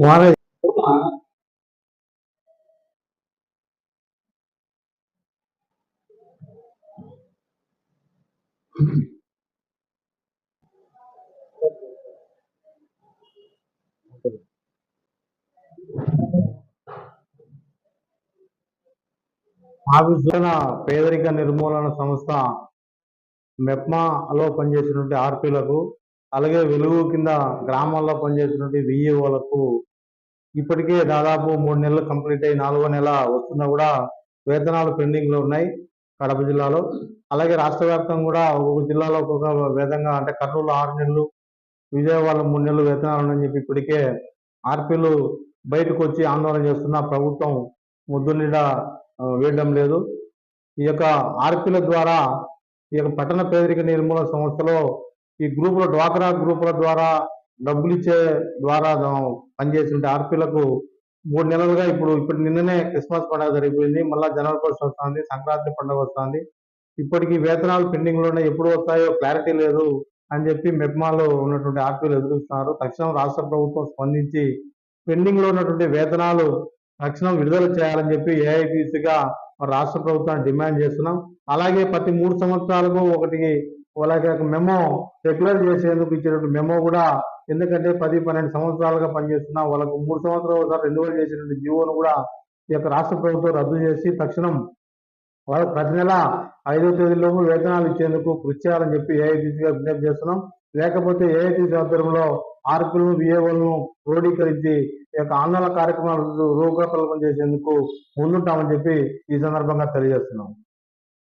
వారే ఆవిష్కరణ పేదరిక నిర్మూలన సంస్థ మెప్మాలో పనిచేసినటువంటి ఆర్పీలకు అలాగే వెలుగు కింద గ్రామాల్లో పనిచేసినటువంటి విఈఓలకు ఇప్పటికే దాదాపు మూడు నెలలు కంప్లీట్ అయ్యి నాలుగో నెల వస్తున్నా కూడా వేతనాలు పెండింగ్లో ఉన్నాయి కడప జిల్లాలో. అలాగే రాష్ట్ర వ్యాప్తంగా కూడా ఒక్కొక్క జిల్లాలో ఒక్కొక్క విధంగా అంటే కర్నూలు ఆరు నెలలు విజయవాడలో మూడు నెలలు వేతనాలు ఉన్నాయని చెప్పి ఇప్పటికే ఆర్పీలు బయటకు వచ్చి ఆందోళన చేస్తున్న ప్రభుత్వం ముద్దు వేయడం లేదు. ఈ యొక్క ఆర్పీల ద్వారా ఈ యొక్క పట్టణ పేదరిక నిర్మూలన సంస్థలో ఈ గ్రూపుల డ్వాక్రా గ్రూపుల ద్వారా డబ్బులు ఇచ్చే ద్వారా పనిచేస్తుంటే ఆర్పీలకు మూడు నెలలుగా ఇప్పుడు ఇప్పుడు నిన్ననే క్రిస్మస్ పండుగ జరిగిపోయింది. మళ్ళా జనవరి ఫస్ట్ వస్తుంది సంక్రాంతి పండుగ వస్తుంది. ఇప్పటికీ వేతనాలు పెండింగ్లోనే ఎప్పుడు వస్తాయో క్లారిటీ లేదు అని చెప్పి మెప్మాలో ఉన్నటువంటి ఆర్పీలు ఎదురుస్తున్నారు. తక్షణం రాష్ట్ర ప్రభుత్వం స్పందించి పెండింగ్లో ఉన్నటువంటి వేతనాలు తక్షణం విడుదల చేయాలని చెప్పి ఏఐపిసిగా రాష్ట్ర ప్రభుత్వాన్ని డిమాండ్ చేస్తున్నాం. అలాగే ప్రతి మూడు సంవత్సరాలకు ఒకటి వాళ్ళకి ఒక మెమో రెగ్యులర్ చేసేందుకు ఇచ్చినటువంటి మెమో కూడా ఎందుకంటే పది పన్నెండు సంవత్సరాలుగా పనిచేస్తున్న వాళ్ళకు మూడు సంవత్సరాలు ఒకసారి రెన్యువల్ చేసినటువంటి జీవోను కూడా ఈ యొక్క రాష్ట్ర ప్రభుత్వం రద్దు చేసి తక్షణం వాళ్ళకు ప్రతి నెల ఐదో తేదీలోపు వేతనాలు ఇచ్చేందుకు కృషి చేయాలని చెప్పి ఏఐటీసీగా విజ్ఞప్తి చేస్తున్నాం. లేకపోతే ఏఐటీసీ ఆధ్వర్యంలో ఆర్కులను విఏఓలను క్రోడీకరించి ఈ యొక్క ఆందోళన కార్యక్రమాలు రూపకల్పన చేసేందుకు ముందుంటామని చెప్పి ఈ సందర్భంగా తెలియజేస్తున్నాం.